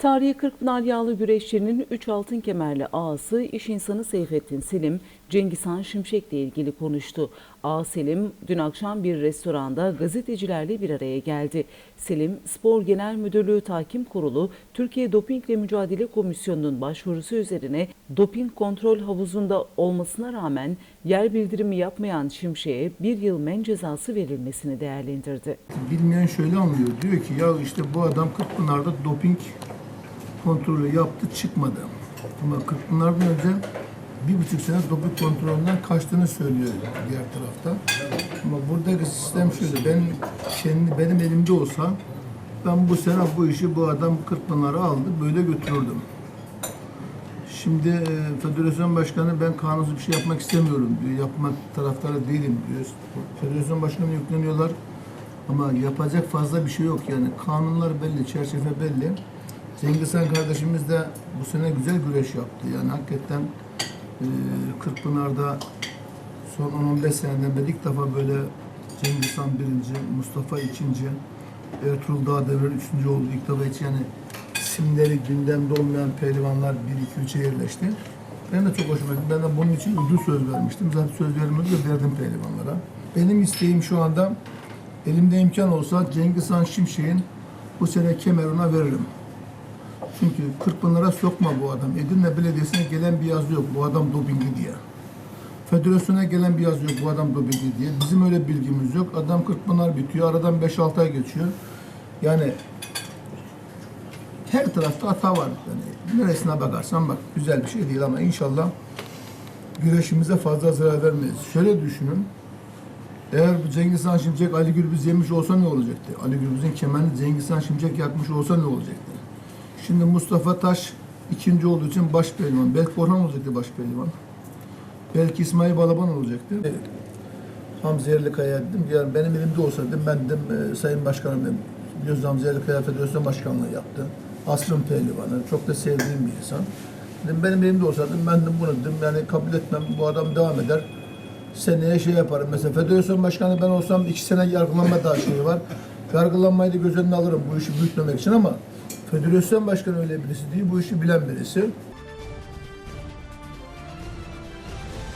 Tarihi Kırkpınar yağlı güreşçinin 3 altın kemerli ağası iş insanı Seyfettin Selim, Cengizhan Şimşek'le ilgili konuştu. Ağa Selim dün akşam bir restoranda gazetecilerle bir araya geldi. Selim, Spor Genel Müdürlüğü Tahkim Kurulu, Türkiye Dopingle Mücadele Komisyonu'nun başvurusu üzerine doping kontrol havuzunda olmasına rağmen yer bildirimi yapmayan Şimşek'e bir yıl men cezası verilmesini değerlendirdi. Bilmeyen şöyle anlıyor. Diyor ki ya işte bu adam Kırkpınar'da doping kontrolü yaptı çıkmadı. Ama Kırkpınar'dan önce bir buçuk sene doping kontrolünden kaçtığını söylüyor diğer tarafta. Ama buradaki sistem şöyle. Ben kendi benim elimde olsa ben bu sene bu işi bu adam Kırkpınar'a aldı böyle götürürdüm. Şimdi e, federasyon başkanı ben kanunsuz bir şey yapmak istemiyorum diyor. Yapmak taraftarı değilim diyor. Federasyon başkanı yükleniyorlar. Ama yapacak fazla bir şey yok yani. Kanunlar belli, çerçeve belli. Cengiz Han kardeşimiz de bu sene güzel güreş yaptı. Yani hakikaten e, Kırkpınar'da son 10-15 seneden beri ilk defa böyle Cengiz Han birinci, Mustafa ikinci, Ertuğrul Dağdever üçüncü oldu. İlk defa hiç yani isimleri gündemde olmayan pehlivanlar 1-2-3'e yerleşti. Ben de çok hoşuma gitti. Ben de bunun için ödül söz vermiştim. Zaten söz vermedi de verdim pehlivanlara. Benim isteğim şu anda elimde imkan olsa Cengiz Han Şimşek'in bu sene Kemerun'a veririm. Çünkü Kırkpınar'a sokma bu adam. Edirne Belediyesi'ne gelen bir yazı yok bu adam dopingli diye. Federasyona gelen bir yazı yok bu adam dopingli diye. Bizim öyle bilgimiz yok. Adam Kırkpınar bitiyor. Aradan 5-6 ay geçiyor. Yani her tarafta hata var. Yani neresine bakarsan bak güzel bir şey değil ama inşallah güreşimize fazla zarar vermeyiz. Şöyle düşünün. Eğer bu Cengiz Han Şimşek Ali Gürbüz yemiş olsa ne olacaktı? Ali Gürbüz'ün kemerini Cengiz Han Şimşek yakmış olsa ne olacaktı? Şimdi Mustafa Taş ikinci olduğu için baş pehlivan. Belki Orhan olacaktı baş pehlivan. Belki İsmail Balaban olacaktı. Hamza Yerlikaya dedim ki yani benim elimde olsa dedim ben dedim e, Sayın Başkanım dedim. Biliyorsunuz Hamza Yerlikaya Federasyon Başkanlığı yaptı. Asrın pehlivanı. Çok da sevdiğim bir insan. Dedim benim elimde olsa dedim ben de bunu dedim yani kabul etmem. Bu adam devam eder. Seneye şey yaparım. Mesela federasyon başkanı ben olsam iki sene yargılanma daha şeyi var. Yargılanmayı da göz önüne alırım bu işi büyütmemek için ama federasyon başkanı öyle birisi değil. Bu işi bilen birisi.